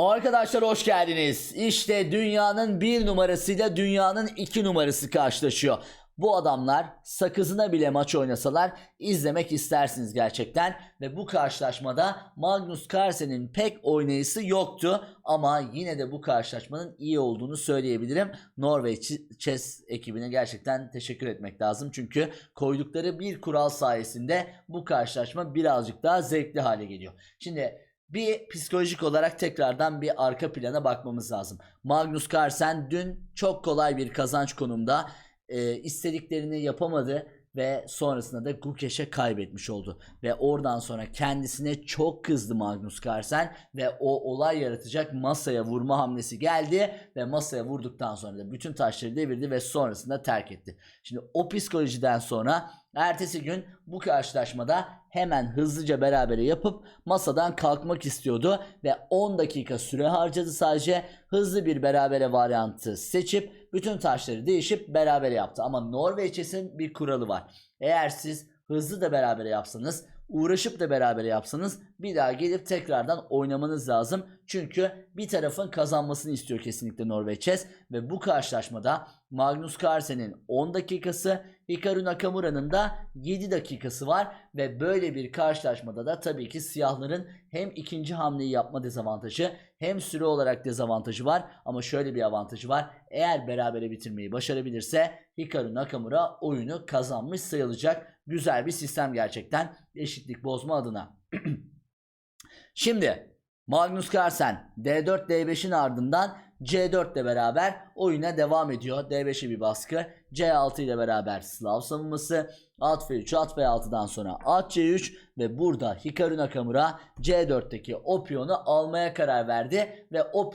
Arkadaşlar hoş geldiniz. İşte dünyanın bir numarasıyla dünyanın iki numarası karşılaşıyor. Bu adamlar sakızına bile maç oynasalar izlemek istersiniz gerçekten. Ve bu karşılaşmada Magnus Carlsen'in pek oynayısı yoktu. Ama yine de bu karşılaşmanın iyi olduğunu söyleyebilirim. Norveç Chess ekibine gerçekten teşekkür etmek lazım. Çünkü koydukları bir kural sayesinde bu karşılaşma birazcık daha zevkli hale geliyor. Şimdi bir psikolojik olarak tekrardan bir arka plana bakmamız lazım. Magnus Carlsen dün çok kolay bir kazanç konumda e, istediklerini yapamadı ve sonrasında da Gukeş'e kaybetmiş oldu. Ve oradan sonra kendisine çok kızdı Magnus Carlsen ve o olay yaratacak masaya vurma hamlesi geldi ve masaya vurduktan sonra da bütün taşları devirdi ve sonrasında terk etti. Şimdi o psikolojiden sonra ertesi gün bu karşılaşmada hemen hızlıca berabere yapıp masadan kalkmak istiyordu ve 10 dakika süre harcadı sadece hızlı bir berabere varyantı seçip bütün taşları değişip berabere yaptı. Ama Norveç'in bir kuralı var. Eğer siz hızlı da berabere yapsanız uğraşıp da berabere yapsanız bir daha gelip tekrardan oynamanız lazım. Çünkü bir tarafın kazanmasını istiyor kesinlikle Norveçes ve bu karşılaşmada Magnus Carlsen'in 10 dakikası, Hikaru Nakamura'nın da 7 dakikası var ve böyle bir karşılaşmada da tabii ki siyahların hem ikinci hamleyi yapma dezavantajı hem süre olarak dezavantajı var ama şöyle bir avantajı var. Eğer berabere bitirmeyi başarabilirse Hikaru Nakamura oyunu kazanmış sayılacak. Güzel bir sistem gerçekten eşitlik bozma adına. Şimdi Magnus Carlsen D4 D5'in ardından C4 ile beraber oyuna devam ediyor. D5'e bir baskı. C6 ile beraber Slav savunması. At F3, at F6'dan sonra at C3 ve burada Hikaru Nakamura C4'teki o almaya karar verdi ve o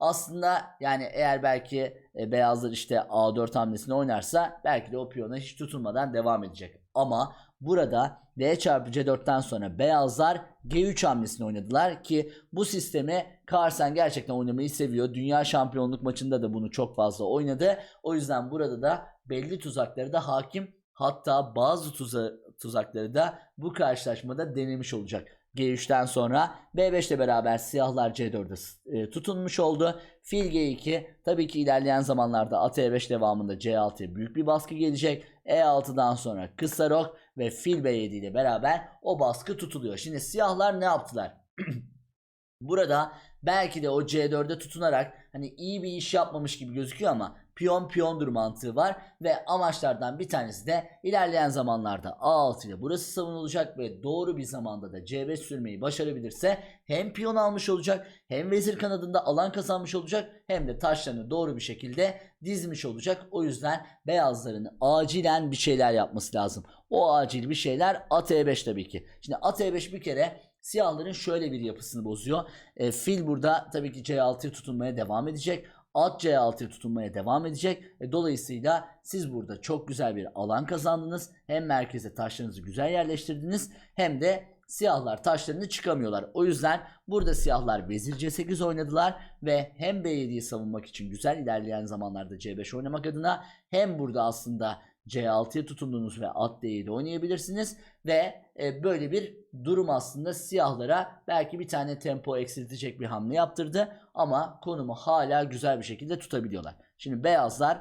aslında yani eğer belki e, beyazlar işte A4 hamlesini oynarsa belki de o piyona hiç tutulmadan devam edecek. Ama burada D çarpı C4'ten sonra beyazlar G3 hamlesini oynadılar ki bu sistemi Carlsen gerçekten oynamayı seviyor. Dünya şampiyonluk maçında da bunu çok fazla oynadı. O yüzden burada da belli tuzakları da hakim. Hatta bazı tuza tuzakları da bu karşılaşmada denemiş olacak. G3'ten sonra B5 ile beraber siyahlar C4'e e, tutunmuş oldu. Fil G2 tabii ki ilerleyen zamanlarda at E5 devamında C6'ya büyük bir baskı gelecek. E6'dan sonra kısa rok ve fil B7 ile beraber o baskı tutuluyor. Şimdi siyahlar ne yaptılar? Burada belki de o C4'e tutunarak hani iyi bir iş yapmamış gibi gözüküyor ama piyon piyondur mantığı var ve amaçlardan bir tanesi de ilerleyen zamanlarda A6 ile burası savunulacak ve doğru bir zamanda da C5 sürmeyi başarabilirse hem piyon almış olacak hem vezir kanadında alan kazanmış olacak hem de taşlarını doğru bir şekilde dizmiş olacak. O yüzden beyazların acilen bir şeyler yapması lazım. O acil bir şeyler at E5 tabii ki. Şimdi at E5 bir kere siyahların şöyle bir yapısını bozuyor. E, fil burada tabii ki C6'ya tutunmaya devam edecek. At C6'ya tutunmaya devam edecek. E, dolayısıyla siz burada çok güzel bir alan kazandınız. Hem merkeze taşlarınızı güzel yerleştirdiniz hem de siyahlar taşlarını çıkamıyorlar. O yüzden burada siyahlar vezir C8 oynadılar ve hem B7'yi savunmak için güzel ilerleyen zamanlarda C5 oynamak adına hem burada aslında C6'ya tutundunuz ve at D7 oynayabilirsiniz ve e, böyle bir durum aslında siyahlara belki bir tane tempo eksiltecek bir hamle yaptırdı ama konumu hala güzel bir şekilde tutabiliyorlar. Şimdi beyazlar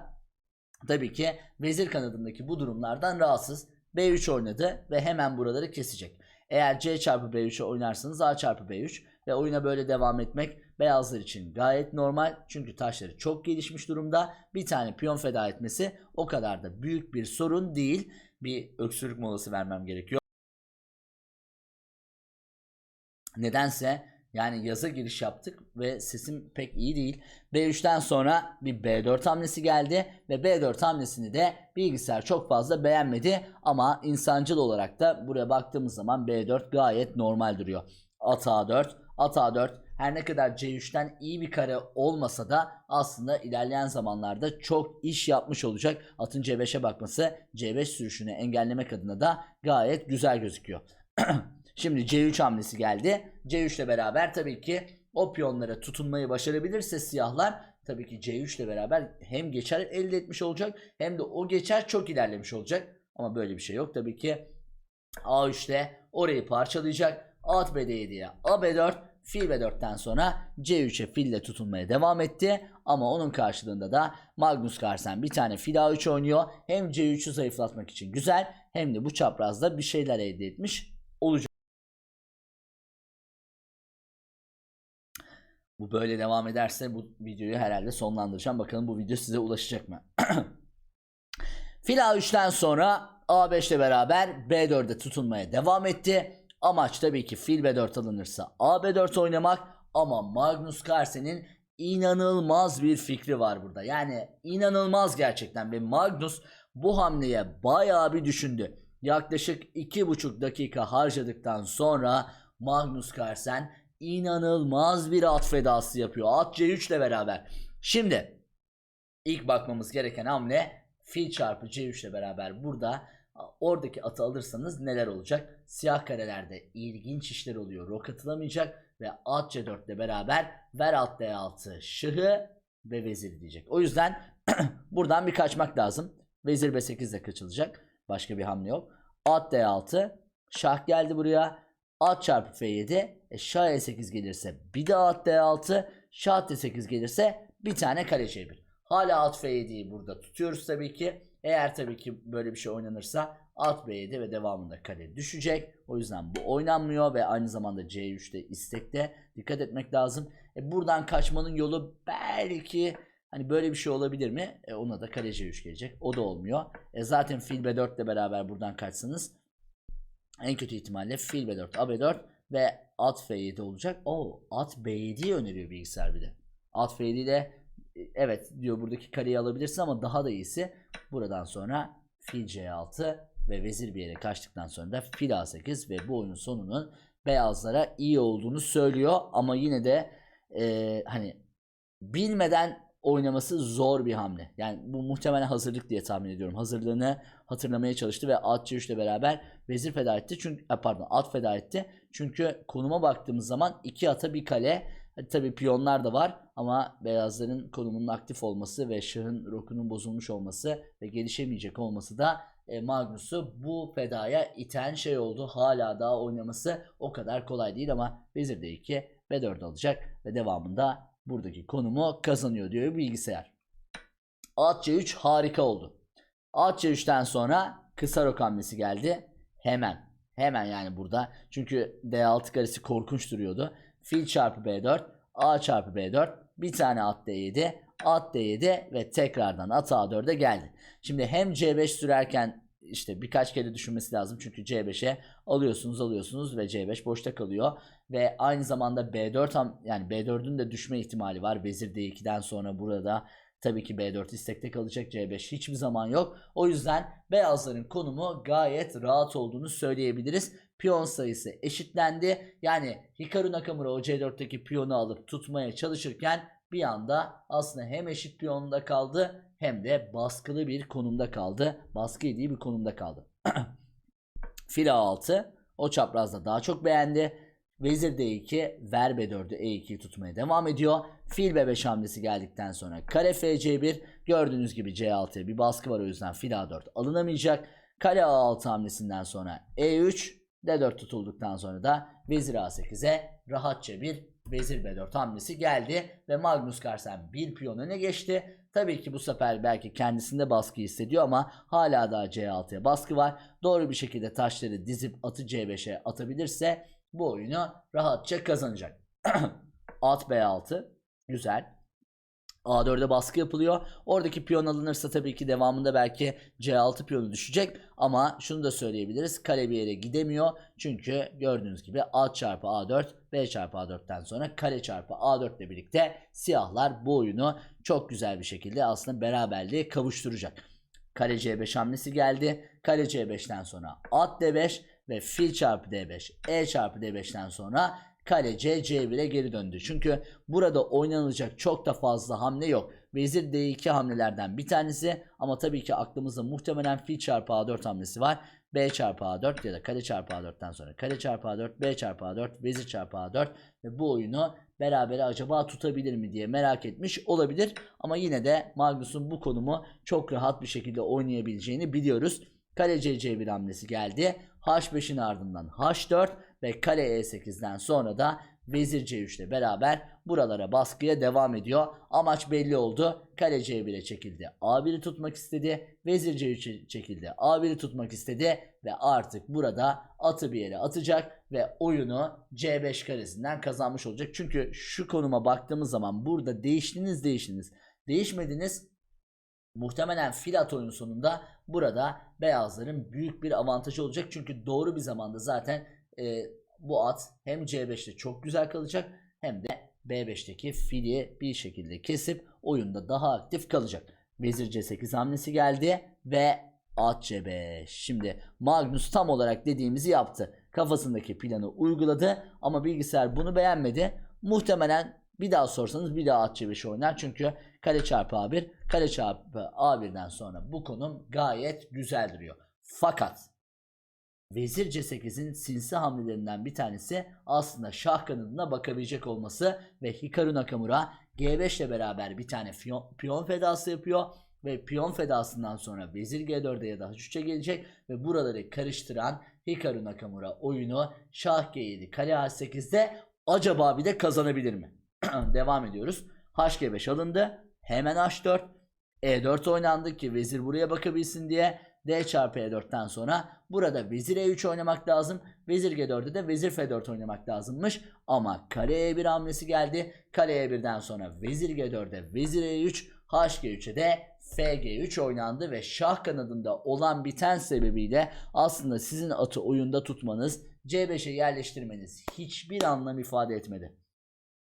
tabii ki vezir kanadındaki bu durumlardan rahatsız. B3 oynadı ve hemen buraları kesecek. Eğer C çarpı B3'e oynarsanız A çarpı B3 ve oyuna böyle devam etmek beyazlar için gayet normal. Çünkü taşları çok gelişmiş durumda. Bir tane piyon feda etmesi o kadar da büyük bir sorun değil. Bir öksürük molası vermem gerekiyor. Nedense yani yaza giriş yaptık ve sesim pek iyi değil. B3'ten sonra bir B4 hamlesi geldi ve B4 hamlesini de bilgisayar çok fazla beğenmedi ama insancıl olarak da buraya baktığımız zaman B4 gayet normal duruyor. At A4, at A4 her ne kadar C3'ten iyi bir kare olmasa da aslında ilerleyen zamanlarda çok iş yapmış olacak. Atın C5'e bakması C5 sürüşünü engellemek adına da gayet güzel gözüküyor. Şimdi C3 hamlesi geldi. C3 ile beraber tabii ki o piyonlara tutunmayı başarabilirse siyahlar tabii ki C3 ile beraber hem geçer elde etmiş olacak hem de o geçer çok ilerlemiş olacak. Ama böyle bir şey yok tabii ki. A3'te orayı parçalayacak. At B7'ye A B4 fil B4'ten sonra C3'e fille tutulmaya devam etti. Ama onun karşılığında da Magnus Carlsen bir tane fil A3 oynuyor. Hem C3'ü zayıflatmak için güzel hem de bu çaprazda bir şeyler elde etmiş olacak. Bu böyle devam ederse bu videoyu herhalde sonlandıracağım. Bakalım bu video size ulaşacak mı? Fil A3'ten sonra A5 ile beraber B4'e tutunmaya devam etti. Amaç tabii ki fil B4 alınırsa AB4 oynamak ama Magnus Carlsen'in inanılmaz bir fikri var burada. Yani inanılmaz gerçekten ve Magnus bu hamleye bayağı bir düşündü. Yaklaşık 2,5 dakika harcadıktan sonra Magnus Carlsen inanılmaz bir at fedası yapıyor. At C3 ile beraber. Şimdi ilk bakmamız gereken hamle fil çarpı C3 ile beraber burada oradaki atı alırsanız neler olacak? Siyah karelerde ilginç işler oluyor. Rok atılamayacak ve at C4 ile beraber ver at D6 şahı ve vezir diyecek. O yüzden buradan bir kaçmak lazım. Vezir B8 de kaçılacak. Başka bir hamle yok. At D6 şah geldi buraya. At çarpı F7 e, şah E8 gelirse bir de at D6 şah D8 gelirse bir tane kale C1. Hala at F7'yi burada tutuyoruz tabii ki. Eğer tabii ki böyle bir şey oynanırsa at B7 ve devamında kale düşecek. O yüzden bu oynanmıyor ve aynı zamanda C3'te istekte dikkat etmek lazım. E buradan kaçmanın yolu belki hani böyle bir şey olabilir mi? E ona da kale C3 gelecek. O da olmuyor. E zaten fil B4 ile beraber buradan kaçsanız en kötü ihtimalle fil B4, AB4 ve at F7 olacak. O at B7'yi öneriyor bilgisayar bir de. At F7 ile evet diyor buradaki kareyi alabilirsin ama daha da iyisi buradan sonra fil C6 ve vezir bir yere kaçtıktan sonra da fil A8 ve bu oyunun sonunun beyazlara iyi olduğunu söylüyor ama yine de e, hani bilmeden oynaması zor bir hamle. Yani bu muhtemelen hazırlık diye tahmin ediyorum. Hazırlığını hatırlamaya çalıştı ve at C3 ile beraber vezir feda etti. Çünkü pardon at feda etti. Çünkü konuma baktığımız zaman iki ata bir kale. Hadi tabii piyonlar da var ama beyazların konumunun aktif olması ve şahın rokunun bozulmuş olması ve gelişemeyecek olması da e, Magnus'u bu fedaya iten şey oldu. Hala daha oynaması o kadar kolay değil ama vezir D2 B4 alacak ve devamında buradaki konumu kazanıyor diyor bilgisayar. At C3 harika oldu. At C3'ten sonra kısa rok hamlesi geldi. Hemen. Hemen yani burada. Çünkü D6 karesi korkunç duruyordu. Fil çarpı B4. A çarpı B4. Bir tane at D7. At D7 ve tekrardan at A4'e geldi. Şimdi hem C5 sürerken işte birkaç kere düşünmesi lazım. Çünkü C5'e alıyorsunuz alıyorsunuz ve C5 boşta kalıyor. Ve aynı zamanda B4 ham yani B4'ün de düşme ihtimali var. Vezir D2'den sonra burada tabii ki B4 istekte kalacak. C5 hiçbir zaman yok. O yüzden beyazların konumu gayet rahat olduğunu söyleyebiliriz. Piyon sayısı eşitlendi. Yani Hikaru Nakamura o C4'teki piyonu alıp tutmaya çalışırken bir anda aslında hem eşit piyonda kaldı hem de baskılı bir konumda kaldı. Baskı yediği bir konumda kaldı. Fil A6 o çaprazda daha çok beğendi. Vezir D2, ver B4'ü E2'yi tutmaya devam ediyor. Fil B5 hamlesi geldikten sonra kare FC1 gördüğünüz gibi C6'ya bir baskı var o yüzden fil A4 alınamayacak. Kale A6 hamlesinden sonra E3 D4 tutulduktan sonra da vezir A8'e rahatça bir vezir B4 hamlesi geldi ve Magnus Carlsen bir piyon öne geçti. Tabii ki bu sefer belki kendisinde baskı hissediyor ama hala daha C6'ya baskı var. Doğru bir şekilde taşları dizip atı C5'e atabilirse bu oyunu rahatça kazanacak. At B6 güzel. A4'e baskı yapılıyor. Oradaki piyon alınırsa tabii ki devamında belki C6 piyonu düşecek. Ama şunu da söyleyebiliriz. Kale bir yere gidemiyor. Çünkü gördüğünüz gibi A çarpı A4, B çarpı A4'ten sonra kale çarpı A4 ile birlikte siyahlar bu oyunu çok güzel bir şekilde aslında beraberliğe kavuşturacak. Kale C5 hamlesi geldi. Kale C5'ten sonra at D5 ve fil çarpı D5, E çarpı D5'ten sonra kale C C1'e geri döndü. Çünkü burada oynanılacak çok da fazla hamle yok. Vezir D2 hamlelerden bir tanesi ama tabii ki aklımızda muhtemelen fil çarpı A4 hamlesi var. B çarpı A4 ya da kale çarpı A4'ten sonra kale çarpı A4, B çarpı A4, vezir çarpı A4 ve bu oyunu beraber acaba tutabilir mi diye merak etmiş olabilir. Ama yine de Magnus'un bu konumu çok rahat bir şekilde oynayabileceğini biliyoruz. Kale C1 hamlesi geldi. H5'in ardından H4 ve kale E8'den sonra da Vezir C3 ile beraber buralara baskıya devam ediyor. Amaç belli oldu. Kale C1'e çekildi. A1'i tutmak istedi. Vezir C3'e çekildi. A1'i tutmak istedi ve artık burada atı bir yere atacak ve oyunu C5 karesinden kazanmış olacak. Çünkü şu konuma baktığımız zaman burada değiştiniz değiştiniz. Değişmediniz Muhtemelen fil at oyunu sonunda burada beyazların büyük bir avantajı olacak. Çünkü doğru bir zamanda zaten e, bu at hem C5'te çok güzel kalacak hem de B5'teki fili bir şekilde kesip oyunda daha aktif kalacak. Vezir C8 hamlesi geldi ve at C5. Şimdi Magnus tam olarak dediğimizi yaptı. Kafasındaki planı uyguladı ama bilgisayar bunu beğenmedi. Muhtemelen bir daha sorsanız bir daha at C5 oynar. Çünkü kale çarpı A1, kale çarpı A1'den sonra bu konum gayet güzel duruyor. Fakat Vezir C8'in sinsi hamlelerinden bir tanesi aslında şah kanadına bakabilecek olması ve Hikaru Nakamura G5 ile beraber bir tane piyon, fedası yapıyor ve piyon fedasından sonra Vezir G4'e ya da H3'e gelecek ve buraları karıştıran Hikaru Nakamura oyunu Şah G7 Kale H8'de acaba bir de kazanabilir mi? Devam ediyoruz. HG5 alındı. Hemen H4. E4 oynandı ki vezir buraya bakabilsin diye. D çarpı E4'ten sonra burada vezir E3 oynamak lazım. Vezir G4'de de vezir F4 oynamak lazımmış. Ama kare E1 hamlesi geldi. Kare E1'den sonra vezir G4'de vezir E3, HG3'e de FG3 oynandı ve şah kanadında olan biten sebebiyle aslında sizin atı oyunda tutmanız, C5'e yerleştirmeniz hiçbir anlam ifade etmedi.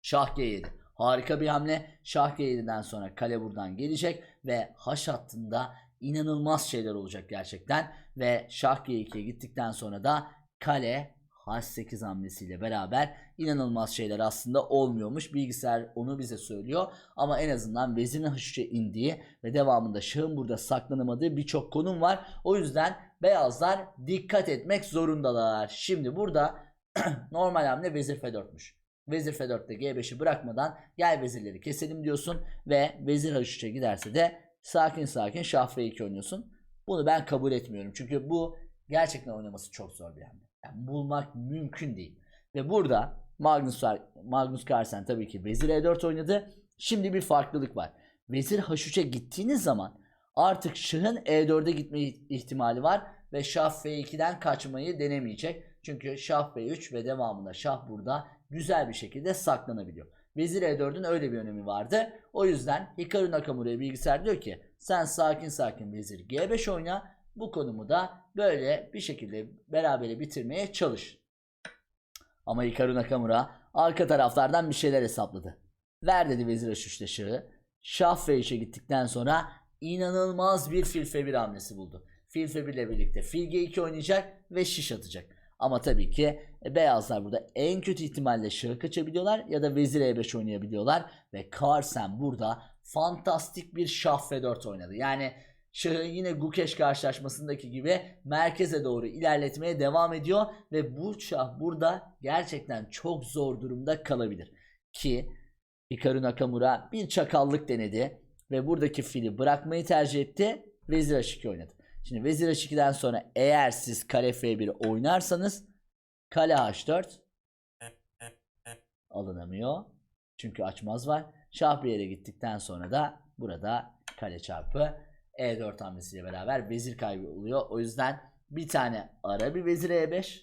Şah G7. Harika bir hamle. Şah G7'den sonra kale buradan gelecek ve H hattında inanılmaz şeyler olacak gerçekten. Ve Şah G2'ye gittikten sonra da kale H8 hamlesiyle beraber inanılmaz şeyler aslında olmuyormuş. Bilgisayar onu bize söylüyor. Ama en azından vezirin H3'e indiği ve devamında şahın burada saklanamadığı birçok konum var. O yüzden beyazlar dikkat etmek zorundalar. Şimdi burada normal hamle vezir F4'müş. Vezir F4'te G5'i bırakmadan gel vezirleri keselim diyorsun ve vezir H3'e giderse de sakin sakin şah F2 oynuyorsun. Bunu ben kabul etmiyorum. Çünkü bu gerçekten oynaması çok zor bir hamle. Yani bulmak mümkün değil. Ve burada Magnus, Magnus Carlsen tabii ki vezir E4 oynadı. Şimdi bir farklılık var. Vezir H3'e gittiğiniz zaman artık şahın E4'e gitme ihtimali var ve şah F2'den kaçmayı denemeyecek. Çünkü şah F3 ve devamında şah burada güzel bir şekilde saklanabiliyor. Vezir E4'ün öyle bir önemi vardı. O yüzden Hikaru Nakamura'ya bilgisayar diyor ki sen sakin sakin vezir G5 oyna. Bu konumu da böyle bir şekilde berabere bitirmeye çalış. Ama Hikaru Nakamura arka taraflardan bir şeyler hesapladı. Ver dedi vezir H3'te şahı. Şah F3'e gittikten sonra inanılmaz bir fil F1 hamlesi buldu. Fil F1 ile birlikte fil G2 oynayacak ve şiş atacak. Ama tabii ki e, beyazlar burada en kötü ihtimalle şahı kaçabiliyorlar ya da vezir E5 oynayabiliyorlar. Ve Carlsen burada fantastik bir şah F4 oynadı. Yani şahı yine Gukesh karşılaşmasındaki gibi merkeze doğru ilerletmeye devam ediyor. Ve bu şah burada gerçekten çok zor durumda kalabilir. Ki Hikaru Nakamura bir çakallık denedi ve buradaki fili bırakmayı tercih etti. Vezir H2 oynadı. Şimdi vezir H2'den sonra eğer siz kale F1 oynarsanız kale H4 alınamıyor. Çünkü açmaz var. Şah bir yere gittikten sonra da burada kale çarpı E4 hamlesiyle beraber vezir kaybı oluyor. O yüzden bir tane ara bir vezir E5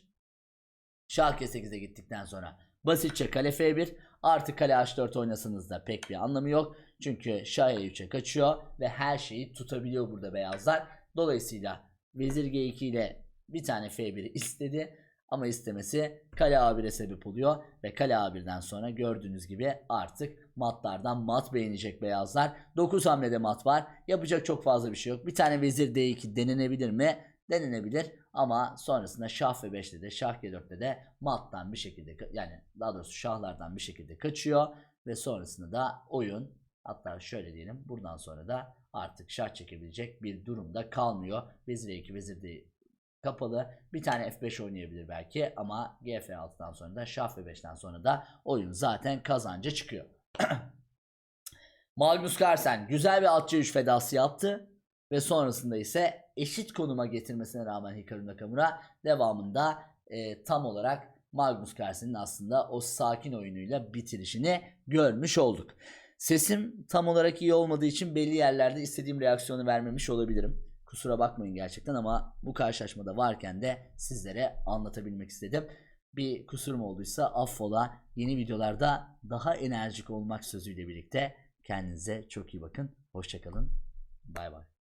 Şah K8'e gittikten sonra basitçe kale F1 artık kale H4 oynasanız da pek bir anlamı yok. Çünkü Şah E3'e kaçıyor ve her şeyi tutabiliyor burada beyazlar. Dolayısıyla vezir G2 ile bir tane F1 istedi. Ama istemesi kale A1'e sebep oluyor. Ve kale A1'den sonra gördüğünüz gibi artık matlardan mat beğenecek beyazlar. 9 hamlede mat var. Yapacak çok fazla bir şey yok. Bir tane vezir D2 denenebilir mi? Denenebilir. Ama sonrasında şah ve 5'te de şah G4'te de mattan bir şekilde yani daha doğrusu şahlardan bir şekilde kaçıyor. Ve sonrasında da oyun hatta şöyle diyelim buradan sonra da artık şah çekebilecek bir durumda kalmıyor. Vezir E2 vezir D kapalı. Bir tane F5 oynayabilir belki ama GF6'dan sonra da Şah F5'ten sonra da oyun zaten kazanca çıkıyor. Magnus Carlsen güzel bir at C3 fedası yaptı ve sonrasında ise eşit konuma getirmesine rağmen Hikaru Nakamura devamında e, tam olarak Magnus Carlsen'in aslında o sakin oyunuyla bitirişini görmüş olduk. Sesim tam olarak iyi olmadığı için belli yerlerde istediğim reaksiyonu vermemiş olabilirim. Kusura bakmayın gerçekten ama bu karşılaşmada varken de sizlere anlatabilmek istedim. Bir kusurum olduysa affola. Yeni videolarda daha enerjik olmak sözüyle birlikte kendinize çok iyi bakın. Hoşçakalın. Bay bay.